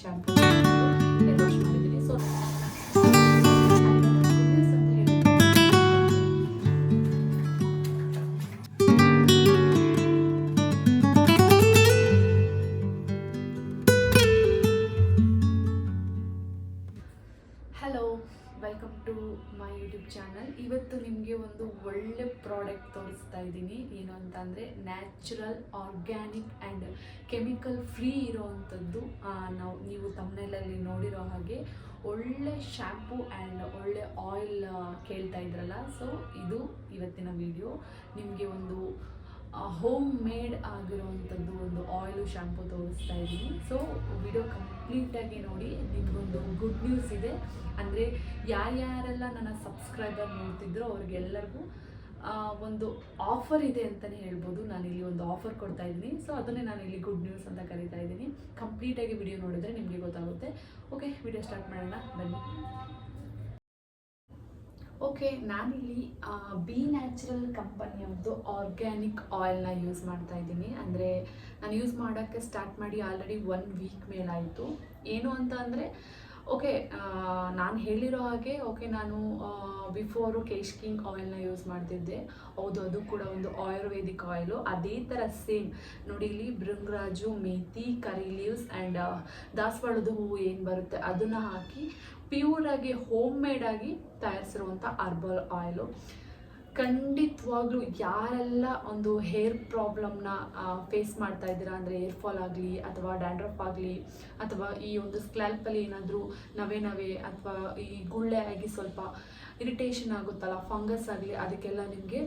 shampoo. ಏನು ಅಂತ ಅಂದರೆ natural, organic and chemical free ಇರೋವಂಥದ್ದು ನಾವು, ನೀವು ತಮ್ಮನೆಯಲ್ಲಿ ನೋಡಿರೋ ಹಾಗೆ ಒಳ್ಳೆ ಶ್ಯಾಂಪು ಆ್ಯಂಡ್ ಒಳ್ಳೆ ಆಯಿಲ್ ಕೇಳ್ತಾ ಇದ್ರಲ್ಲ. ಸೊ ಇದು ಇವತ್ತಿನ ವಿಡಿಯೋ ನಿಮಗೆ ಒಂದು ಹೋಮ್ ಮೇಡ್ ಆಗಿರುವಂಥದ್ದು ಒಂದು ಆಯಿಲು ಶ್ಯಾಂಪು ತೋರಿಸ್ತಾ ಇದ್ದೀನಿ. ಸೊ ವಿಡಿಯೋ ಕಂಪ್ಲೀಟಾಗಿ ನೋಡಿ, ನಿಮಗೊಂದು ಗುಡ್ ನ್ಯೂಸ್ ಇದೆ. ಅಂದರೆ, ಯಾರ್ಯಾರೆಲ್ಲ ನನ್ನ ಸಬ್ಸ್ಕ್ರೈಬರ್ ನೋಡ್ತಿದ್ರು, ಅವ್ರಿಗೆಲ್ಲರಿಗೂ ಒಂದು ಆಫರ್ ಇದೆ ಅಂತಲೇ ಹೇಳ್ಬೋದು. ಇಲ್ಲಿ ಒಂದು ಆಫರ್ ಕೊಡ್ತಾ ಇದ್ದೀನಿ. ಸೊ ಅದನ್ನೇ ನಾನು ಇಲ್ಲಿ ಗುಡ್ ನ್ಯೂಸ್ ಅಂತ ಕರಿತಾ ಇದ್ದೀನಿ. ಕಂಪ್ಲೀಟಾಗಿ ವಿಡಿಯೋ ನೋಡಿದ್ರೆ ನಿಮಗೆ ಗೊತ್ತಾಗುತ್ತೆ. ಓಕೆ ವಿಡಿಯೋ ಸ್ಟಾರ್ಟ್ ಮಾಡೋಣ. ಬನ್ನಿ. ಓಕೆ ನಾನಿಲ್ಲಿ ಬಿ ನ್ಯಾಚುರಲ್ ಕಂಪನಿಯವ್ರದ್ದು ಆರ್ಗ್ಯಾನಿಕ್ ಆಯಿಲ್ನ ಯೂಸ್ ಮಾಡ್ತಾ ಇದ್ದೀನಿ. ಅಂದರೆ ನಾನು ಯೂಸ್ ಮಾಡೋಕ್ಕೆ ಸ್ಟಾರ್ಟ್ ಮಾಡಿ ಆಲ್ರೆಡಿ ಒನ್ ವೀಕ್ ಮೇಲಾಯಿತು. ಏನು ಅಂತ ಅಂದರೆ ಓಕೆ ನಾನು ಹೇಳಿರೋ ಹಾಗೆ ಓಕೆ ನಾನು ಬಿಫೋರು ಕೇಶ್ ಕಿಂಗ್ ಆಯಿಲ್ನ ಯೂಸ್ ಮಾಡ್ತಿದ್ದೆ. ಹೌದು, ಅದು ಕೂಡ ಒಂದು ಆಯುರ್ವೇದಿಕ್ ಆಯಿಲು ಅದೇ ಥರ ಸೇಮ್ ನೋಡಿ, ಇಲ್ಲಿ ಭೃಂಗರಾಜು, ಮೇಥಿ ಕರಿ ಲೀವ್ಸ್ ಆ್ಯಂಡ್ ದಾಸವಾಳದ ಹೂವು ಏನು ಬರುತ್ತೆ? ಅದನ್ನು ಹಾಕಿ ಪ್ಯೂರಾಗಿ ಹೋಮ್ ಮೇಡಾಗಿ ತಯಾರಿಸಿರುವಂಥ ಅರ್ಬಲ್ ಆಯಿಲು ಖಂಡಿತವಾಗ್ಲೂ ಯಾರೆಲ್ಲ ಒಂದು ಹೇರ್ ಪ್ರಾಬ್ಲಮ್ನ ಫೇಸ್ ಮಾಡ್ತಾ ಇದ್ದೀರಾ, ಅಂದರೆ ಏರ್ ಫಾಲ್ ಆಗಲಿ ಅಥವಾ ಡ್ಯಾಂಡ್ರಫ್ ಆಗಲಿ, ಅಥವಾ ಈ ಒಂದು ಸ್ಕ್ಲ್ಯಾಲ್ಪಲ್ಲಿ ಏನಾದರೂ ನವೆ ನವೆ ಅಥವಾ ಈ ಗುಳ್ಳೆ ಆಗಿ ಸ್ವಲ್ಪ ಇರಿಟೇಷನ್ ಆಗುತ್ತಲ್ಲ ಫಂಗಸ್ ಆಗಲಿ, ಅದಕ್ಕೆಲ್ಲ ನಿಮಗೆ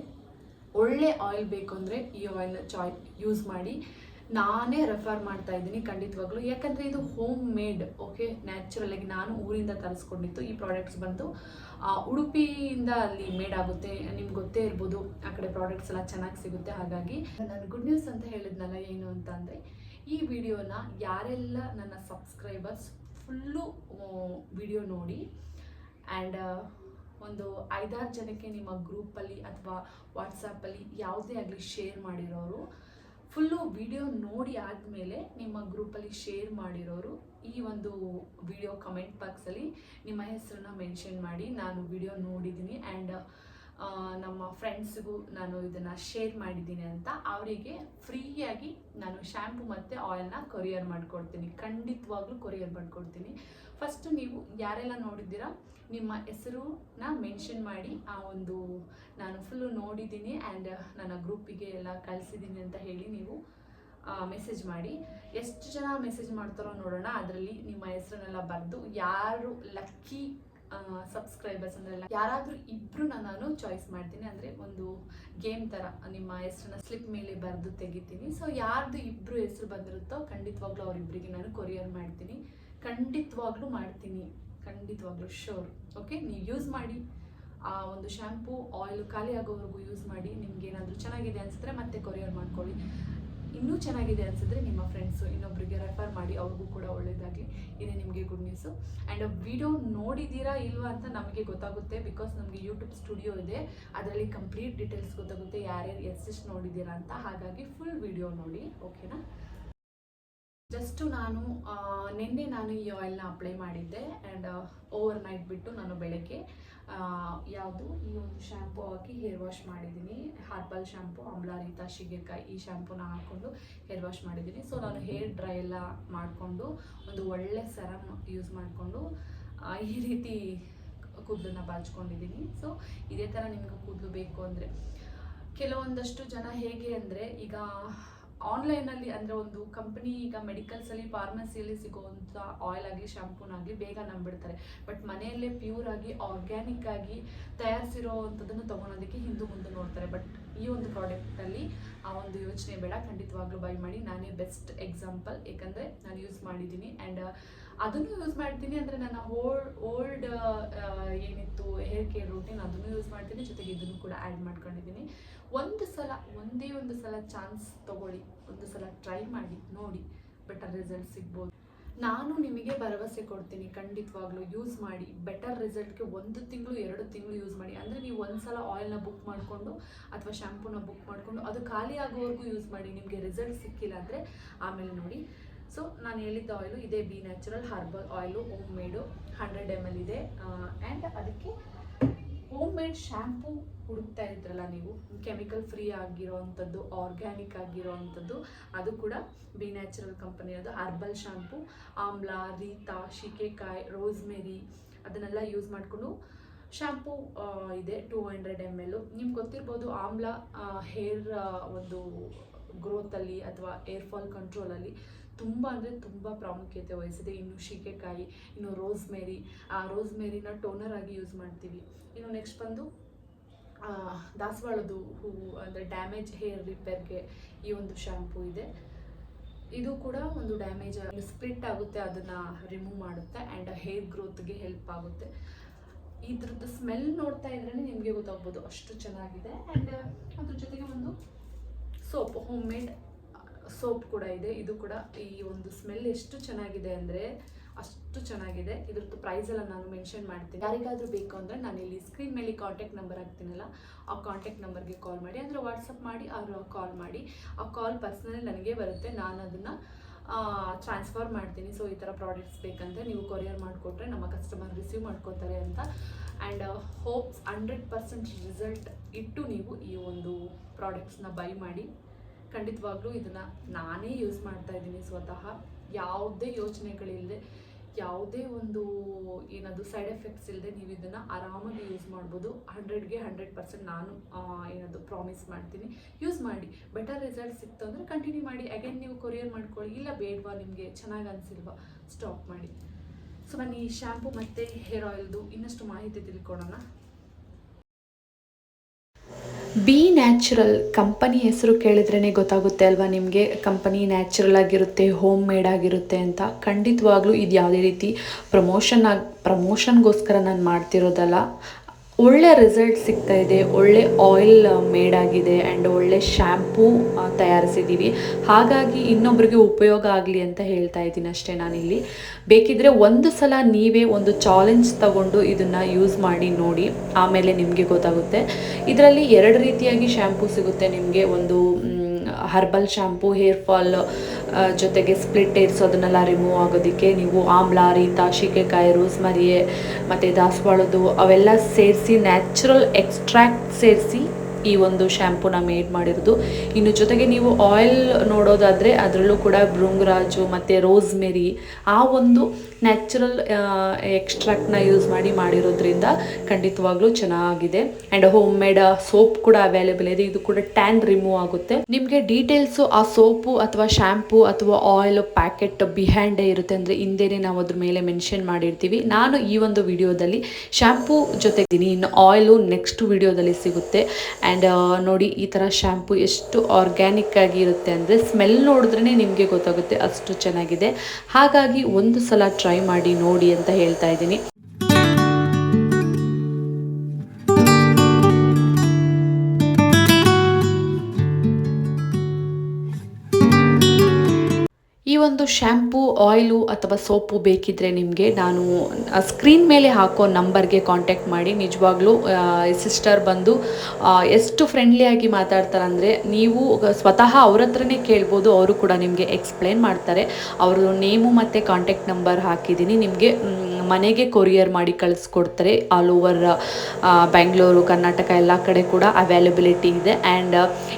ಒಳ್ಳೆ ಆಯಿಲ್ ಬೇಕು ಅಂದರೆ ಈ ಆಯಿಲ್ನ ಚಾಯ್ ಯೂಸ್ ಮಾಡಿ ನಾನೇ ರೆಫರ್ ಮಾಡ್ತಾ ಇದ್ದೀನಿ ಖಂಡಿತವಾಗ್ಲೂ. ಯಾಕಂದರೆ ಇದು ಹೋಮ್ ಮೇಡ್ ಓಕೆ ನ್ಯಾಚುರಲ್ ಆಗಿ ನಾನು ಊರಿಂದ ತರಿಸ್ಕೊಂಡಿತ್ತು ಈ ಪ್ರಾಡಕ್ಟ್ಸ್ ಬಂದು ಉಡುಪಿಯಿಂದ ಅಲ್ಲಿ ಮೇಡ್ ಆಗುತ್ತೆ, ನಿಮ್ಗೆ ಗೊತ್ತೇ ಇರ್ಬೋದು, ಆ ಕಡೆ ಪ್ರಾಡಕ್ಟ್ಸ್ ಎಲ್ಲ ಚೆನ್ನಾಗಿ ಸಿಗುತ್ತೆ. ಹಾಗಾಗಿ ನಾನು ಗುಡ್ ನ್ಯೂಸ್ ಅಂತ ಹೇಳಿದ್ನಲ್ಲ ಏನು ಅಂತ ಅಂದರೆ, ಈ ವಿಡಿಯೋನ ಯಾರೆಲ್ಲ ನನ್ನ ಸಬ್ಸ್ಕ್ರೈಬರ್ಸ್ ಫುಲ್ಲು ವಿಡಿಯೋ ನೋಡಿ ಆ್ಯಂಡ್ ಒಂದು ಐದಾರು ಜನಕ್ಕೆ ನಿಮ್ಮ ಗ್ರೂಪಲ್ಲಿ ಅಥವಾ ವಾಟ್ಸಪ್ಪಲ್ಲಿ ಯಾವುದೇ ಆಗಲಿ ಶೇರ್ ಮಾಡಿರೋರು ಫುಲ್ಲು ವಿಡಿಯೋ ನೋಡಿ ಆದಮೇಲೆ ನಿಮ್ಮ ಗ್ರೂಪಲ್ಲಿ ಶೇರ್ ಮಾಡಿರೋರು ಈ ಒಂದು ವಿಡಿಯೋ ಕಮೆಂಟ್ ಬಾಕ್ಸಲ್ಲಿ ನಿಮ್ಮ ಹೆಸರನ್ನ ಮೆನ್ಷನ್ ಮಾಡಿ ನಾನು ವಿಡಿಯೋ ನೋಡಿದ್ದೀನಿ ಆ್ಯಂಡ್ ನಮ್ಮ ಫ್ರೆಂಡ್ಸ್ಗೂ ನಾನು ಇದನ್ನು ಶೇರ್ ಮಾಡಿದ್ದೀನಿ ಅಂತ ಅವರಿಗೆ ಫ್ರೀಯಾಗಿ ನಾನು ಶ್ಯಾಂಪು ಮತ್ತು ಆಯಿಲ್ನ ಕೊರಿಯರ್ ಮಾಡಿಕೊಡ್ತೀನಿ. ಖಂಡಿತವಾಗ್ಲೂ ಕೊರಿಯರ್ ಮಾಡಿಕೊಡ್ತೀನಿ. ಫಸ್ಟು ನೀವು ಯಾರೆಲ್ಲ ನೋಡಿದ್ದೀರಾ, ನಿಮ್ಮ ಹೆಸರನ್ನ ಮೆನ್ಷನ್ ಮಾಡಿ ಆ ಒಂದು ನಾನು ಫುಲ್ಲು ನೋಡಿದ್ದೀನಿ ಆ್ಯಂಡ್ ನನ್ನ ಗ್ರೂಪಿಗೆ ಎಲ್ಲ ಕಳಿಸಿದ್ದೀನಿ ಅಂತ ಹೇಳಿ ನೀವು ಮೆಸೇಜ್ ಮಾಡಿ. ಎಷ್ಟು ಜನ ಮೆಸೇಜ್ ಮಾಡ್ತಾರೋ ನೋಡೋಣ. ಅದರಲ್ಲಿ ನಿಮ್ಮ ಹೆಸರನ್ನೆಲ್ಲ ಬರೆದು ಯಾರು ಲಕ್ಕಿ ಸಬ್ಸ್ಕ್ರೈಬರ್ಸ್ ಅಂದ್ರೆ ಯಾರಾದರೂ ಇಬ್ರು ನಾನು ಚಾಯ್ಸ್ ಮಾಡ್ತೀನಿ. ಅಂದರೆ ಒಂದು ಗೇಮ್ ಥರ ನಿಮ್ಮ ಹೆಸರನ್ನ ಸ್ಲಿಪ್ ಮೇಲೆ ಬರೆದು ತೆಗಿತೀನಿ. ಸೊ ಯಾರ್ದು ಇಬ್ಬರು ಹೆಸರು ಬಂದಿರುತ್ತೋ ಖಂಡಿತವಾಗ್ಲೂ ಅವರಿಬ್ಬರಿಗೆ ನಾನು ಕೊರಿಯರ್ ಮಾಡ್ತೀನಿ. ಖಂಡಿತವಾಗ್ಲೂ ಮಾಡ್ತೀನಿ. ಖಂಡಿತವಾಗ್ಲೂ ಶೋರ್ ಓಕೆ ನೀವು ಯೂಸ್ ಮಾಡಿ. ಆ, ಒಂದು ಶ್ಯಾಂಪು ಆಯಿಲ್ ಖಾಲಿ ಆಗೋವರೆಗೂ ಯೂಸ್ ಮಾಡಿ. ನಿಮ್ಗೆ ಏನಾದರೂ ಚೆನ್ನಾಗಿದೆ ಅನಿಸಿದ್ರೆ ಮತ್ತೆ ಕೊರಿಯರ್ ಮಾಡ್ಕೊಳ್ಳಿ. ಇನ್ನೂ ಚೆನ್ನಾಗಿದೆ ಅನಿಸಿದ್ರೆ ನಿಮ್ಮ ಫ್ರೆಂಡ್ಸು ಇನ್ನೊಬ್ಬರಿಗೆ ರೆಫರ್ ಮಾಡಿ ಅವ್ರಿಗೂ ಕೂಡ ಒಳ್ಳೇದಾಗಲಿ. ಇದೇ ನಿಮಗೆ ಗುಡ್ ನ್ಯೂಸು ಆ್ಯಂಡ್ ವಿಡಿಯೋ ನೋಡಿದ್ದೀರಾ ಇಲ್ವಾ ಅಂತ ನಮಗೆ ಗೊತ್ತಾಗುತ್ತೆ ಬಿಕಾಸ್ ನಮಗೆ ಯೂಟ್ಯೂಬ್ ಸ್ಟುಡಿಯೋ ಇದೆ. ಅದರಲ್ಲಿ ಕಂಪ್ಲೀಟ್ ಡೀಟೇಲ್ಸ್ ಗೊತ್ತಾಗುತ್ತೆ ಯಾರ್ಯಾರು ಎಷ್ಟೆಷ್ಟು ನೋಡಿದ್ದೀರಾ ಅಂತ. ಹಾಗಾಗಿ ಫುಲ್ ವಿಡಿಯೋ ನೋಡಿ ಓಕೆನಾ ಜಸ್ಟು ನಾನು ನಿನ್ನೆ ನಾನು ಈ ಆಯಿಲ್ನ ಅಪ್ಲೈ ಮಾಡಿದ್ದೆ ಆ್ಯಂಡ್ ಓವರ್ ನೈಟ್ ಬಿಟ್ಟು ನಾನು ಬೆಳಗ್ಗೆ ಯಾವುದು ಈ ಒಂದು ಶ್ಯಾಂಪು ಹಾಕಿ ಹೇರ್ ವಾಶ್ ಮಾಡಿದ್ದೀನಿ. ಹರ್ಬಲ್ ಶ್ಯಾಂಪು ಅಮ್ಲಾರಿತ ಶಿಗೆಕಾಯಿ ಈ ಶ್ಯಾಂಪೂನ ಹಾಕ್ಕೊಂಡು ಹೇರ್ ವಾಶ್ ಮಾಡಿದ್ದೀನಿ. ಸೊ ನಾನು ಹೇರ್ ಡ್ರೈ ಎಲ್ಲ ಮಾಡಿಕೊಂಡು ಒಂದು ಒಳ್ಳೆ ಸರಮ್ ಯೂಸ್ ಮಾಡಿಕೊಂಡು ಈ ರೀತಿ ಕೂದಲನ್ನ ಬಾಚ್ಕೊಂಡಿದ್ದೀನಿ ಸೊ ಇದೇ ಥರ ನಿಮಗೆ ಕೂದಲು ಬೇಕು ಅಂದರೆ. ಕೆಲವೊಂದಷ್ಟು ಜನ ಹೇಗೆ ಅಂದರೆ ಈಗ ಆನ್ಲೈನಲ್ಲಿ ಅಂದರೆ ಒಂದು ಕಂಪನಿ ಈಗ ಮೆಡಿಕಲ್ಸಲ್ಲಿ, ಫಾರ್ಮಸಿಯಲ್ಲಿ ಸಿಗುವಂಥ ಆಯಿಲ್ ಆಗಲಿ ಶಾಂಪೂನಾಗಲಿ ಬೇಗ ನಂಬಿಡ್ತಾರೆ. ಬಟ್ ಮನೆಯಲ್ಲೇ ಪ್ಯೂರ್ ಆಗಿ ಆರ್ಗ್ಯಾನಿಕ್ ಆಗಿ ತಯಾರಿಸಿರೋ ಅಂಥದ್ದನ್ನು ತೊಗೊಳೋದಕ್ಕೆ ಹಿಂದೂ ಮುಂದೆ ನೋಡ್ತಾರೆ. ಬಟ್ ಈ ಒಂದು ಪ್ರಾಡಕ್ಟಲ್ಲಿ ಆ ಒಂದು ಯೋಚನೆ ಬೇಡ. ಖಂಡಿತವಾಗ್ಲೂ ಬೈ ಮಾಡಿ ನಾನೇ ಬೆಸ್ಟ್ ಎಕ್ಸಾಂಪಲ್ ಏಕೆಂದರೆ ನಾನು ಯೂಸ್ ಮಾಡಿದ್ದೀನಿ. ಆ್ಯಂಡ್ ಅದನ್ನು ಯೂಸ್ ಮಾಡ್ತೀನಿ ಅಂದರೆ ನನ್ನ ಓಲ್ಡ್ ಓಲ್ಡ್ ಏನಿತ್ತು ಹೇರ್ ಕೇರ್ ರೂಟೀನ್ ಅದನ್ನು ಯೂಸ್ ಮಾಡ್ತೀನಿ. ಜೊತೆಗೆ ಇದನ್ನು ಕೂಡ ಆ್ಯಡ್ ಮಾಡ್ಕೊಂಡಿದ್ದೀನಿ. ಒಂದು ಸಲ, ಒಂದೇ ಒಂದು ಸಲ ಚಾನ್ಸ್ ತಗೊಳ್ಳಿ. ಒಂದು ಸಲ ಟ್ರೈ ಮಾಡಿ, ನೋಡಿ. ಬೆಟರ್ ರಿಸಲ್ಟ್ ಸಿಗ್ಬೋದು. ನಾನು ನಿಮಗೆ ಭರವಸೆ ಕೊಡ್ತೀನಿ. ಖಂಡಿತವಾಗ್ಲೂ ಯೂಸ್ ಮಾಡಿ. ಬೆಟರ್ ರಿಸಲ್ಟ್ಗೆ ಒಂದು ತಿಂಗಳು, ಎರಡು ತಿಂಗಳು ಯೂಸ್ ಮಾಡಿ. ಅಂದರೆ ನೀವು ಒಂದು ಸಲ ಆಯಿಲ್ನ ಬುಕ್ ಮಾಡಿಕೊಂಡು ಅಥವಾ ಶ್ಯಾಂಪೂನ ಬುಕ್ ಮಾಡಿಕೊಂಡು ಅದು ಖಾಲಿ ಆಗೋವರೆಗೂ ಯೂಸ್ ಮಾಡಿ. ನಿಮಗೆ ರಿಸಲ್ಟ್ ಸಿಕ್ಕಿಲ್ಲ ಅಂದರೆ ಆಮೇಲೆ ನೋಡಿ. ಸೊ ನಾನು ಹೇಳಿದ್ದ ಆಯಿಲು ಇದೇ B natural herbal oil home made hundred M L ಇದೆ. ಆ್ಯಂಡ್ ಅದಕ್ಕೆ ಹೋಮ್ ಮೇಡ್ ಶ್ಯಾಂಪೂ ಹುಡುಕ್ತಾ ಇದ್ರಲ್ಲ ನೀವು ಕೆಮಿಕಲ್ ಫ್ರೀ ಆಗಿರೋವಂಥದ್ದು ಆರ್ಗ್ಯಾನಿಕ್ ಆಗಿರೋವಂಥದ್ದು ಅದು ಕೂಡ B natural ಕಂಪನಿಯದು herbal shampoo amla, reetha, shikakai rosemary ಅದನ್ನೆಲ್ಲ ಯೂಸ್ ಮಾಡಿಕೊಂಡು ಶ್ಯಾಂಪೂ ಇದೆ ಟೂ ಹಂಡ್ರೆಡ್ ಎಂ ಎಲ್ ನಿಮ್ಗೆ ಗೊತ್ತಿರ್ಬೋದು, ಆಮ್ಲ ಹೇರ್ ಒಂದು ಗ್ರೋತಲ್ಲಿ ಅಥವಾ ಏರ್ ಫಾಲ್ ಕಂಟ್ರೋಲಲ್ಲಿ ತುಂಬ ಅಂದರೆ ತುಂಬ ಪ್ರಾಮುಖ್ಯತೆ ವಹಿಸಿದೆ. ಇನ್ನು ಶೀಕೆಕಾಯಿ ಇನ್ನು ರೋಸ್ಮೇರಿ ಆ ರೋಸ್ಮೇರಿನ ಟೋನರ್ ಆಗಿ ಯೂಸ್ ಮಾಡ್ತೀವಿ. ಇನ್ನು ನೆಕ್ಸ್ಟ್ ಬಂದು ದಾಸವಾಳದ್ದು ಹೂವು ಅಂದರೆ ಡ್ಯಾಮೇಜ್ ಹೇರ್ ರಿಪೇರ್ಗೆ ಈ ಒಂದು ಶ್ಯಾಂಪೂ ಇದೆ. ಇದು ಕೂಡ ಒಂದು ಡ್ಯಾಮೇಜ್ ಸ್ಪ್ಲಿಟ್ ಆಗುತ್ತೆ, ಅದನ್ನು ರಿಮೂವ್ ಮಾಡುತ್ತೆ ಆ್ಯಂಡ್ ಹೇರ್ ಗ್ರೋತ್ಗೆ ಹೆಲ್ಪ್ ಆಗುತ್ತೆ. ಇದ್ರದ್ದು ಸ್ಮೆಲ್ ನೋಡ್ತಾ ಇದ್ರೇ ನಿಮಗೆ ಗೊತ್ತಾಗ್ಬೋದು ಅಷ್ಟು ಚೆನ್ನಾಗಿದೆ. ಆ್ಯಂಡ್ ಅದ್ರ ಜೊತೆಗೆ ಒಂದು ಸೋಪ್ ಹೋಮ್ ಮೇಡ್ ಸೋಪ್ ಕೂಡ ಇದೆ. ಇದು ಕೂಡ ಈ ಒಂದು ಸ್ಮೆಲ್ ಎಷ್ಟು ಚೆನ್ನಾಗಿದೆ ಅಂದರೆ ಅಷ್ಟು ಚೆನ್ನಾಗಿದೆ. ಇದ್ರದ್ದು ಪ್ರೈಸ್ ಎಲ್ಲ ನಾನು ಮೆನ್ಷನ್ ಮಾಡ್ತೀನಿ. ಯಾರಿಗಾದರೂ ಬೇಕು ಅಂದರೆ ನಾನು ಇಲ್ಲಿ ಸ್ಕ್ರೀನ್ ಮೇಲೆ ಕಾಂಟ್ಯಾಕ್ಟ್ ನಂಬರ್ ಹಾಕ್ತೀನಲ್ಲ, ಆ ಕಾಂಟ್ಯಾಕ್ಟ್ ನಂಬರ್ಗೆ ಕಾಲ್ ಮಾಡಿ. ಅಂದರೆ ವಾಟ್ಸಪ್ ಮಾಡಿ ಅವರು ಕಾಲ್ ಮಾಡಿ. ಆ ಕಾಲ್ ಪರ್ಸ್ನಲಿ ನನಗೆ ಬರುತ್ತೆ. ನಾನು ಅದನ್ನು ಟ್ರಾನ್ಸ್ಫರ್ ಮಾಡ್ತೀನಿ. ಸೊ ಈ ಥರ ಪ್ರಾಡಕ್ಟ್ಸ್ ಬೇಕಂದರೆ ನೀವು ಕೊರಿಯರ್ ಮಾಡಿಕೊಟ್ರೆ ನಮ್ಮ ಕಸ್ಟಮರ್ ರಿಸೀವ್ ಮಾಡ್ಕೋತಾರೆ ಅಂತ. And hopes hundred percent result ಇಟ್ಟು ನೀವು ಈ ಒಂದು ಪ್ರಾಡಕ್ಟ್ಸ್ನ ಬೈ ಮಾಡಿ, ಖಂಡಿತವಾಗ್ಲೂ ಇದನ್ನು ನಾನೇ ಯೂಸ್ ಮಾಡ್ತಾ ಇದ್ದೀನಿ ಸ್ವತಃ. ಯಾವುದೇ ಯೋಚನೆಗಳಿಲ್ಲದೆ ಯಾವುದೇ ಒಂದು ಏನದು ಸೈಡ್ ಎಫೆಕ್ಟ್ಸ್ ಇಲ್ಲದೆ ನೀವು ಇದನ್ನು ಆರಾಮಾಗಿ ಯೂಸ್ ಮಾಡ್ಬೋದು. ಹಂಡ್ರೆಡ್ಗೆ ಹಂಡ್ರೆಡ್ ಪರ್ಸೆಂಟ್ ನಾನು ಏನದು ಪ್ರಾಮಿಸ್ ಮಾಡ್ತೀನಿ. ಯೂಸ್ ಮಾಡಿ. ಬೆಟರ್ ರಿಸಲ್ಟ್ ಸಿಕ್ತು ಅಂದರೆ ಕಂಟಿನ್ಯೂ ಮಾಡಿ. ಅಗೇನ್ ನೀವು ಕೊರಿಯರ್ ಮಾಡ್ಕೊಳ್ಳಿ. ಇಲ್ಲ ಬೇಡವಾ ನಿಮಗೆ? ಚೆನ್ನಾಗಿ ಅನಿಸಿಲ್ವಾ? ಸ್ಟಾಪ್ ಮಾಡಿ. ಸೊ ಬನ್ನಿ ಈ ಶ್ಯಾಂಪು ಮತ್ತು ಹೇರ್ ಆಯಿಲ್ದು ಇನ್ನಷ್ಟು ಮಾಹಿತಿ ತಿಳ್ಕೊಳ್ಳೋಣ. ಬಿ ನ್ಯಾಚುರಲ್ ಕಂಪನಿ ಹೆಸರು ಕೇಳಿದ್ರೇ ಗೊತ್ತಾಗುತ್ತೆ ಅಲ್ವಾ ನಿಮಗೆ? ಕಂಪನಿ ನ್ಯಾಚುರಲ್ ಆಗಿರುತ್ತೆ ಹೋಮ್ ಮೇಡ್ ಆಗಿರುತ್ತೆ ಅಂತ. ಖಂಡಿತವಾಗ್ಲೂ ಇದು ಯಾವುದೇ ರೀತಿ ಪ್ರಮೋಷನ್ ಆಗಿ ಪ್ರಮೋಷನ್ಗೋಸ್ಕರ ನಾನು ಮಾಡ್ತಿರೋದಲ್ಲ. ಒಳ್ಳೆ ರಿಸಲ್ಟ್ ಸಿಗ್ತಾ ಇದೆ, ಒಳ್ಳೆ ಆಯಿಲ್ ಮೇಡ್ ಆಗಿದೆ ಆ್ಯಂಡ್ ಒಳ್ಳೆ ಶ್ಯಾಂಪೂ ತಯಾರಿಸಿದ್ದೀವಿ. ಹಾಗಾಗಿ ಇನ್ನೊಬ್ರಿಗೆ ಉಪಯೋಗ ಆಗಲಿ ಅಂತ ಹೇಳ್ತಾ ಇದ್ದೀನಿ ಅಷ್ಟೇ ನಾನಿಲ್ಲಿ. ಬೇಕಿದ್ರೆ ಒಂದು ಸಲ ನೀವೇ ಒಂದು ಚಾಲೆಂಜ್ ತಗೊಂಡು ಇದನ್ನು ಯೂಸ್ ಮಾಡಿ ನೋಡಿ, ಆಮೇಲೆ ನಿಮಗೆ ಗೊತ್ತಾಗುತ್ತೆ. ಇದರಲ್ಲಿ ಎರಡು ರೀತಿಯಾಗಿ ಶ್ಯಾಂಪೂ ಸಿಗುತ್ತೆ. ನಿಮಗೆ ಒಂದು ಹರ್ಬಲ್ ಶ್ಯಾಂಪೂ, ಹೇರ್ ಫಾಲ್ ಜೊತೆಗೆ ಸ್ಪ್ಲಿಟ್ ಏರ್ಸ್ ಅದನ್ನೆಲ್ಲ ರಿಮೂವ್ ಆಗೋದಕ್ಕೆ ನೀವು ಆಮ್ಲ ರೀತ ಶೀಕೆಕಾಯಿ ರೋಸ್ ಮರಿಯೆ ಮತ್ತು ದಾಸವಾಳದ್ದು ಅವೆಲ್ಲ ಸೇರಿಸಿ ನ್ಯಾಚುರಲ್ ಎಕ್ಸ್ಟ್ರಾಕ್ಟ್ ಸೇರಿಸಿ ಈ ಒಂದು ಶ್ಯಾಂಪೂನ ಮೇಡ್ ಮಾಡಿರೋದು. ಇನ್ನು ಜೊತೆಗೆ ನೀವು ಆಯಿಲ್ ನೋಡೋದಾದರೆ ಅದರಲ್ಲೂ ಕೂಡ ಭೃಂಗರಾಜು ಮತ್ತು ರೋಸ್ಮೆರಿ ಆ ಒಂದು ನ್ಯಾಚುರಲ್ ಎಕ್ಸ್ಟ್ರಾಕ್ಟ್ನ ಯೂಸ್ ಮಾಡಿ ಮಾಡಿರೋದ್ರಿಂದ ಖಂಡಿತವಾಗ್ಲೂ ಚೆನ್ನಾಗಿದೆ. ಆ್ಯಂಡ್ ಹೋಮ್ ಮೇಡ್ ಸೋಪ್ ಕೂಡ ಅವೈಲೇಬಲ್ ಇದೆ. ಇದು ಕೂಡ ಟ್ಯಾನ್ ರಿಮೂವ್ ಆಗುತ್ತೆ. ನಿಮಗೆ ಡೀಟೇಲ್ಸು ಆ ಸೋಪು ಅಥವಾ ಶ್ಯಾಂಪು ಅಥವಾ ಆಯಿಲ್ ಪ್ಯಾಕೆಟ್ ಬಿಹ್ಯಾಂಡೇ ಇರುತ್ತೆ ಅಂದರೆ ಹಿಂದೆನೇ ನಾವು ಅದ್ರ ಮೇಲೆ ಮೆನ್ಷನ್ ಮಾಡಿರ್ತೀವಿ. ನಾನು ಈ ಒಂದು ವಿಡಿಯೋದಲ್ಲಿ ಶ್ಯಾಂಪೂ ಜೊತೆಗಿದ್ದೀನಿ. ಇನ್ನು ಆಯಿಲು ನೆಕ್ಸ್ಟ್ ವಿಡಿಯೋದಲ್ಲಿ ಸಿಗುತ್ತೆ. ಆ್ಯಂಡ್ ನೋಡಿ, ಈ ಥರ ಶ್ಯಾಂಪು ಎಷ್ಟು ಆರ್ಗ್ಯಾನಿಕ್ ಆಗಿ ಇರುತ್ತೆ ಅಂದರೆ ಸ್ಮೆಲ್ ನೋಡಿದ್ರೇ ನಿಮಗೆ ಗೊತ್ತಾಗುತ್ತೆ ಅಷ್ಟು ಚೆನ್ನಾಗಿದೆ. ಹಾಗಾಗಿ ಒಂದು ಸಲ ಟ್ರೈ ಮಾಡಿ ನೋಡಿ ಅಂತ ಹೇಳ್ತಾ ಇದ್ದೀನಿ. ಒಂದು ಶ್ಯಾಂಪೂ ಆಯಿಲು ಅಥವಾ ಸೋಪು ಬೇಕಿದ್ರೆ ನಿಮಗೆ ನಾನು ಸ್ಕ್ರೀನ್ ಮೇಲೆ ಹಾಕೋ ನಂಬರ್ಗೆ ಕಾಂಟ್ಯಾಕ್ಟ್ ಮಾಡಿ. ನಿಜವಾಗ್ಲೂ ಸಿಸ್ಟರ್ ಬಂದು ಎಷ್ಟು ಫ್ರೆಂಡ್ಲಿಯಾಗಿ ಮಾತಾಡ್ತಾರೆ ಅಂದರೆ ನೀವು ಸ್ವತಃ ಅವ್ರ ಹತ್ರನೇ ಕೇಳ್ಬೋದು, ಅವರು ಕೂಡ ನಿಮಗೆ ಎಕ್ಸ್ಪ್ಲೇನ್ ಮಾಡ್ತಾರೆ. ಅವರು ನೇಮು ಮತ್ತು ಕಾಂಟ್ಯಾಕ್ಟ್ ನಂಬರ್ ಹಾಕಿದ್ದೀನಿ. ನಿಮಗೆ ಮನೆಗೆ ಕೊರಿಯರ್ ಮಾಡಿ ಕಳಿಸ್ಕೊಡ್ತಾರೆ ಆಲ್ ಓವರ್ ಬೆಂಗಳೂರು ಕರ್ನಾಟಕ ಎಲ್ಲ ಕಡೆ ಕೂಡ ಅವೈಲಬಿಲಿಟಿ ಇದೆ. ಆ್ಯಂಡ್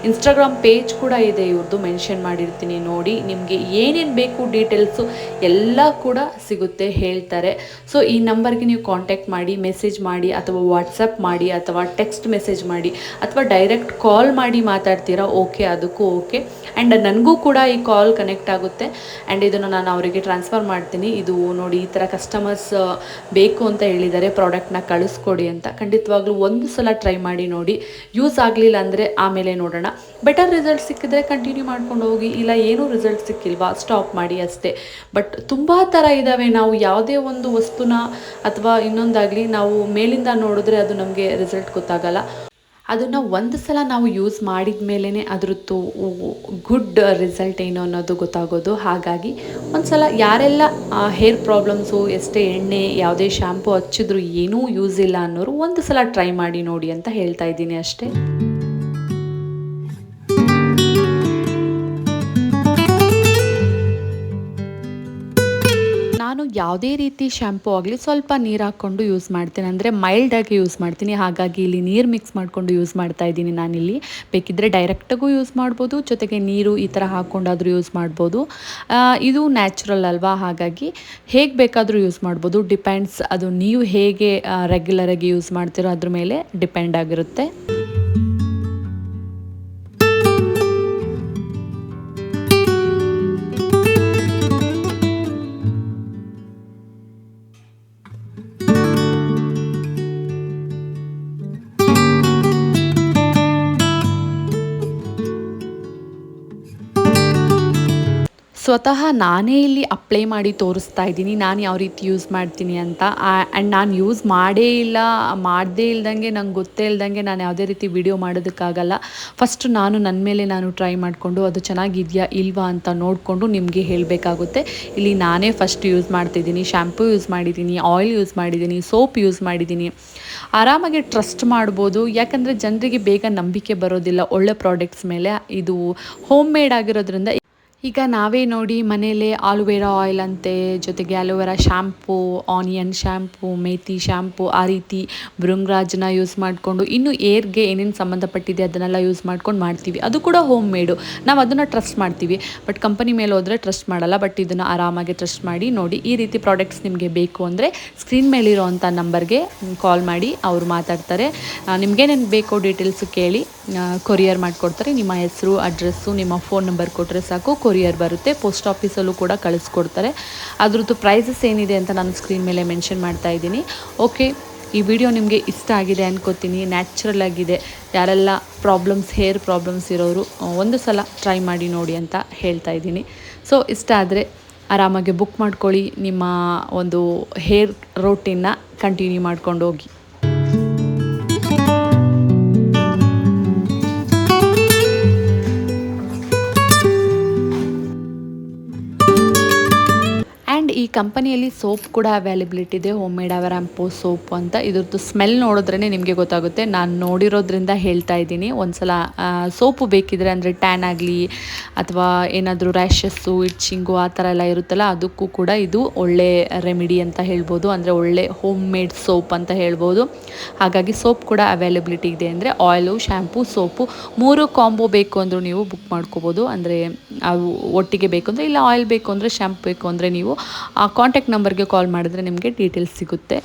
ಇನ್ಸ್ಟಾಗ್ರಾಮ್ ಪೇಜ್ ಕೂಡ ಇದೆ ಇವ್ರದ್ದು ಮೆನ್ಷನ್ ಮಾಡಿರ್ತೀನಿ ನೋಡಿ. ನಿಮಗೆ ಏನೇನು ಬೇಕು ಡೀಟೇಲ್ಸು ಎಲ್ಲ ಕೂಡ ಸಿಗುತ್ತೆ ಹೇಳ್ತಾರೆ. ಸೊ ಈ ನಂಬರ್ಗೆ ನೀವು ಕಾಂಟ್ಯಾಕ್ಟ್ ಮಾಡಿ ಮೆಸೇಜ್ ಮಾಡಿ, ಅಥವಾ ವಾಟ್ಸಪ್ ಮಾಡಿ, ಅಥವಾ ಟೆಕ್ಸ್ಟ್ ಮೆಸೇಜ್ ಮಾಡಿ, ಅಥವಾ ಡೈರೆಕ್ಟ್ ಕಾಲ್ ಮಾಡಿ ಮಾತಾಡ್ತೀರಾ ಓಕೆ ಅದಕ್ಕೂ ಓಕೆ ಆ್ಯಂಡ್ ನನಗೂ ಕೂಡ ಈ ಕಾಲ್ ಕನೆಕ್ಟ್ ಆಗುತ್ತೆ. ಆ್ಯಂಡ್ ಇದನ್ನು ನಾನು ಅವರಿಗೆ ಟ್ರಾನ್ಸ್ಫರ್ ಮಾಡ್ತೀನಿ. ಇದು ನೋಡಿ, ಈ ಥರ ಕಸ್ಟಮರ್ಸ್ ಬೇಕು ಅಂತ ಹೇಳಿದ್ದಾರೆ ಪ್ರಾಡಕ್ಟ್ನ ಕಳಿಸ್ಕೊಡಿ ಅಂತ. ಖಂಡಿತವಾಗ್ಲೂ ಒಂದು ಸಲ ಟ್ರೈ ಮಾಡಿ ನೋಡಿ. ಯೂಸ್ ಆಗಲಿಲ್ಲ ಅಂದರೆ ಆಮೇಲೆ ನೋಡೋಣ. ಬೆಟರ್ ರಿಸಲ್ಟ್ ಸಿಕ್ಕಿದ್ರೆ ಕಂಟಿನ್ಯೂ ಮಾಡ್ಕೊಂಡು ಹೋಗಿ. ಇಲ್ಲ ಏನೂ ರಿಸಲ್ಟ್ ಸಿಕ್ಕಿಲ್ವಾ, ಸ್ಟಾಪ್ ಮಾಡಿ ಅಷ್ಟೇ. ಬಟ್ ತುಂಬ ಥರ ಇದ್ದಾವೆ ನಾವು ಯಾವುದೇ ಒಂದು ವಸ್ತುನ ಅಥವಾ ಇನ್ನೊಂದಾಗಲಿ ನಾವು ಮೇಲಿಂದ ನೋಡಿದ್ರೆ ಅದು ನಮಗೆ ರಿಸಲ್ಟ್ ಗೊತ್ತಾಗಲ್ಲ. ಅದನ್ನು ಒಂದು ಸಲ ನಾವು ಯೂಸ್ ಮಾಡಿದ ಮೇಲೇ ಅದ್ರದ್ದು ಗುಡ್ ರಿಸಲ್ಟ್ ಏನು ಅನ್ನೋದು ಗೊತ್ತಾಗೋದು. ಹಾಗಾಗಿ ಒಂದು ಸಲ ಯಾರೆಲ್ಲ ಹೇರ್ ಪ್ರಾಬ್ಲಮ್ಸು ಎಷ್ಟೇ ಎಣ್ಣೆ, ಯಾವುದೇ ಶ್ಯಾಂಪು ಹಚ್ಚಿದ್ರು ಏನೂ ಯೂಸ್ ಇಲ್ಲ ಅನ್ನೋರು ಒಂದು ಸಲ ಟ್ರೈ ಮಾಡಿ ನೋಡಿ ಅಂತ ಹೇಳ್ತಾ ಇದ್ದೀನಿ ಅಷ್ಟೇ. ಯಾವುದೇ ರೀತಿ ಶ್ಯಾಂಪು ಆಗಲಿ ಸ್ವಲ್ಪ ನೀರು ಹಾಕ್ಕೊಂಡು ಯೂಸ್ ಮಾಡ್ತೀನಿ. ಅಂದರೆ ಮೈಲ್ಡಾಗಿ ಯೂಸ್ ಮಾಡ್ತೀನಿ. ಹಾಗಾಗಿ ಇಲ್ಲಿ ನೀರು ಮಿಕ್ಸ್ ಮಾಡಿಕೊಂಡು ಯೂಸ್ ಮಾಡ್ತಾ ಇದ್ದೀನಿ ನಾನಿಲ್ಲಿ. ಬೇಕಿದ್ದರೆ ಡೈರೆಕ್ಟಾಗೂ ಯೂಸ್ ಮಾಡ್ಬೋದು. ಜೊತೆಗೆ ನೀರು ಈ ಥರ ಹಾಕ್ಕೊಂಡಾದರೂ ಯೂಸ್ ಮಾಡ್ಬೋದು. ಇದು ನ್ಯಾಚುರಲ್ ಅಲ್ವಾ? ಹಾಗಾಗಿ ಹೇಗೆ ಬೇಕಾದರೂ ಯೂಸ್ ಮಾಡ್ಬೋದು. ಡಿಪೆಂಡ್ಸ್ ಅದು ನೀವು ಹೇಗೆ ರೆಗ್ಯುಲರಾಗಿ ಯೂಸ್ ಮಾಡ್ತೀರೋ ಅದ್ರ ಮೇಲೆ ಡಿಪೆಂಡ್ ಆಗಿರುತ್ತೆ. ಸ್ವತಃ ನಾನೇ ಇಲ್ಲಿ ಅಪ್ಲೈ ಮಾಡಿ ತೋರಿಸ್ತಾ ಇದ್ದೀನಿ, ನಾನು ಯಾವ ರೀತಿ ಯೂಸ್ ಮಾಡ್ತೀನಿ ಅಂತ. ಆ್ಯಂಡ್ ನಾನು ಯೂಸ್ ಮಾಡೇ ಇಲ್ಲ, ಮಾಡದೇ ಇಲ್ದಂಗೆ ನಂಗೆ ಗೊತ್ತೇ ಇಲ್ದಂಗೆ ನಾನು ಯಾವುದೇ ರೀತಿ ವಿಡಿಯೋ ಮಾಡೋದಕ್ಕಾಗಲ್ಲ. ಫಸ್ಟ್ ನಾನು ನನ್ನ ಮೇಲೆ ನಾನು ಟ್ರೈ ಮಾಡಿಕೊಂಡು ಅದು ಚೆನ್ನಾಗಿದೆಯಾ ಇಲ್ವಾ ಅಂತ ನೋಡಿಕೊಂಡು ನಿಮಗೆ ಹೇಳಬೇಕಾಗುತ್ತೆ. ಇಲ್ಲಿ ನಾನೇ ಫಸ್ಟ್ ಯೂಸ್ ಮಾಡ್ತಿದ್ದೀನಿ ಶ್ಯಾಂಪೂ ಯೂಸ್ ಮಾಡಿದ್ದೀನಿ ಆಯಿಲ್ ಯೂಸ್ ಮಾಡಿದ್ದೀನಿ ಸೋಪ್ ಯೂಸ್ ಮಾಡಿದ್ದೀನಿ. ಆರಾಮಾಗಿ ಟ್ರಸ್ಟ್ ಮಾಡ್ಬೋದು, ಯಾಕಂದರೆ ಜನರಿಗೆ ಬೇಗ ನಂಬಿಕೆ ಬರೋದಿಲ್ಲ ಒಳ್ಳೆ ಪ್ರಾಡಕ್ಟ್ಸ್ ಮೇಲೆ. ಇದು ಹೋಮ್ ಮೇಡ್ ಆಗಿರೋದ್ರಿಂದ ಈಗ ನಾವೇ ನೋಡಿ ಮನೆಯಲ್ಲೇ ಆಲುವೆರಾ ಆಯಿಲ್ ಅಂತೆ, ಜೊತೆಗೆ aloe vera shampoo onion shampoo methi shampoo ಆ ರೀತಿ ಭೃಂಗರಾಜನ ಯೂಸ್ ಮಾಡಿಕೊಂಡು ಇನ್ನು ಏರ್ಗೆ ಏನೇನು ಸಂಬಂಧಪಟ್ಟಿದೆ ಅದನ್ನೆಲ್ಲ ಯೂಸ್ ಮಾಡ್ಕೊಂಡು ಮಾಡ್ತೀವಿ. ಅದು ಕೂಡ ಹೋಮ್ ಮೇಡು ನಾವು ಅದನ್ನು ಟ್ರಸ್ಟ್ ಮಾಡ್ತೀವಿ. ಬಟ್ ಕಂಪನಿ ಮೇಲೆ ಹೋದರೆ ಟ್ರಸ್ಟ್ ಮಾಡಲ್ಲ. ಬಟ್ ಇದನ್ನು ಆರಾಮಾಗಿ ಟ್ರಸ್ಟ್ ಮಾಡಿ, ನೋಡಿ ಈ ರೀತಿ ಪ್ರಾಡಕ್ಟ್ಸ್ ನಿಮಗೆ ಬೇಕು ಅಂದರೆ ಸ್ಕ್ರೀನ್ ಮೇಲಿರೋವಂಥ ನಂಬರ್ಗೆ ಕಾಲ್ ಮಾಡಿ, ಅವರು ಮಾತಾಡ್ತಾರೆ. ನಿಮಗೇನೇನು ಬೇಕೋ ಡೀಟೇಲ್ಸು ಕೇಳಿ ಕೊರಿಯರ್ ಮಾಡಿಕೊಡ್ತಾರೆ. ನಿಮ್ಮ ಹೆಸರು ಅಡ್ರೆಸ್ಸು ನಿಮ್ಮ ಫೋನ್ ನಂಬರ್ ಕೊಟ್ಟರೆ ಸಾಕು. ಕೊರಿಯರ್ ಬರುತ್ತೆ, ಪೋಸ್ಟ್ ಆಫೀಸಲ್ಲೂ ಕೂಡ ಕಳಿಸ್ಕೊಡ್ತಾರೆ. ಅದ್ರದ್ದು ಪ್ರೈಸಸ್ ಏನಿದೆ ಅಂತ ನಾನು ಸ್ಕ್ರೀನ್ ಮೇಲೆ ಮೆನ್ಷನ್ ಮಾಡ್ತಾ ಇದ್ದೀನಿ. ಓಕೆ ಈ ವಿಡಿಯೋ ನಿಮಗೆ ಇಷ್ಟ ಆಗಿದೆ ಅನ್ಕೋತೀನಿ ನ್ಯಾಚುರಲ್ ಆಗಿದೆ. ಯಾರೆಲ್ಲ ಪ್ರಾಬ್ಲಮ್ಸ್ ಹೇರ್ ಪ್ರಾಬ್ಲಮ್ಸ್ ಇರೋರು ಒಂದು ಸಲ ಟ್ರೈ ಮಾಡಿ ನೋಡಿ ಅಂತ ಹೇಳ್ತಾ ಇದ್ದೀನಿ. ಸೊ ಇಷ್ಟ ಆದರೆ ಆರಾಮಾಗಿ ಬುಕ್ ಮಾಡ್ಕೊಳ್ಳಿ, ನಿಮ್ಮ ಒಂದು ಹೇರ್ ರೋಟೀನ್ನ ಕಂಟಿನ್ಯೂ ಮಾಡ್ಕೊಂಡು ಹೋಗಿ. ಕಂಪನಿಯಲ್ಲಿ ಸೋಪ್ ಕೂಡ ಅವೈಲಬಿಲಿಟಿ ಇದೆ. ಹೋಮ್ ಮೇಡ್ ಅವರಾಂಪೋ ಸೋಪ್ ಅಂತ. ಇದ್ರದ್ದು ಸ್ಮೆಲ್ ನೋಡಿದ್ರೇ ನಿಮಗೆ ಗೊತ್ತಾಗುತ್ತೆ. ನಾನು ನೋಡಿರೋದ್ರಿಂದ ಹೇಳ್ತಾ ಇದ್ದೀನಿ. ಒಂದ್ಸಲ ಸೋಪು ಬೇಕಿದ್ರೆ ಅಂದರೆ ಟ್ಯಾನ್ ಆಗಲಿ ಅಥವಾ ಏನಾದರೂ ರ್ಯಾಷಸ್ಸು ಇಟ್ಚಿಂಗು ಆ ಥರ ಎಲ್ಲ ಇರುತ್ತಲ್ಲ, ಅದಕ್ಕೂ ಕೂಡ ಇದು ಒಳ್ಳೆ ರೆಮಿಡಿ ಅಂತ ಹೇಳ್ಬೋದು. ಅಂದರೆ ಒಳ್ಳೆ ಹೋಮ್ ಮೇಡ್ ಸೋಪ್ ಅಂತ ಹೇಳ್ಬೋದು. ಹಾಗಾಗಿ ಸೋಪ್ ಕೂಡ ಅವೈಲಬಿಲಿಟಿ ಇದೆ ಅಂದರೆ ಆಯಿಲು ಶ್ಯಾಂಪು ಸೋಪು ಮೂರು ಕಾಂಬೋ ಬೇಕು ಅಂದರೂ ನೀವು ಬುಕ್ ಮಾಡ್ಕೋಬೋದು. ಅಂದರೆ ಅವು ಒಟ್ಟಿಗೆ ಬೇಕು ಅಂದರೆ, ಇಲ್ಲ ಆಯಿಲ್ ಬೇಕು ಅಂದರೆ ಶ್ಯಾಂಪು ಬೇಕು ಅಂದರೆ ನೀವು ಕಾಂಟ್ಯಾಕ್ಟ್ ನಂಬರ್ಗೆ ಕಾಲ್ ಮಾಡಿದ್ರೆ ನಿಮಗೆ ಡೀಟೇಲ್ಸ್ ಸಿಗುತ್ತೆ.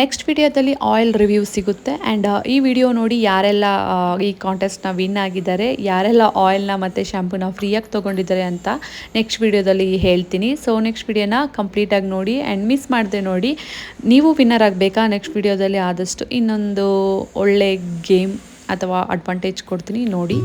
ನೆಕ್ಸ್ಟ್ ವಿಡಿಯೋದಲ್ಲಿ ಆಯಿಲ್ ರಿವ್ಯೂ ಸಿಗುತ್ತೆ ಆ್ಯಂಡ್ ಈ ವಿಡಿಯೋ ನೋಡಿ ಯಾರೆಲ್ಲ ಆ, ಈ ಕಾಂಟೆಸ್ಟ್ನ ವಿನ್ ಆಗಿದ್ದಾರೆ ಯಾರೆಲ್ಲ ಆಯಿಲ್ನ ಮತ್ತು ಶ್ಯಾಂಪೂನ ಫ್ರೀಯಾಗಿ ತೊಗೊಂಡಿದ್ದಾರೆ ಅಂತ ನೆಕ್ಸ್ಟ್ ವಿಡಿಯೋದಲ್ಲಿ ಹೇಳ್ತೀನಿ. ಸೊ ನೆಕ್ಸ್ಟ್ ವಿಡಿಯೋನ ಕಂಪ್ಲೀಟಾಗಿ ನೋಡಿ ಆ್ಯಂಡ್ ಮಿಸ್ ಮಾಡದೆ ನೋಡಿ ನೀವು ವಿನ್ನರ್ ಆಗಬೇಕಾ? ನೆಕ್ಸ್ಟ್ ವಿಡಿಯೋದಲ್ಲಿ ಆದಷ್ಟು ಇನ್ನೊಂದು ಒಳ್ಳೆ ಗೇಮ್ ಅಥವಾ ಅಡ್ವಾಂಟೇಜ್ ಕೊಡ್ತೀನಿ ನೋಡಿ.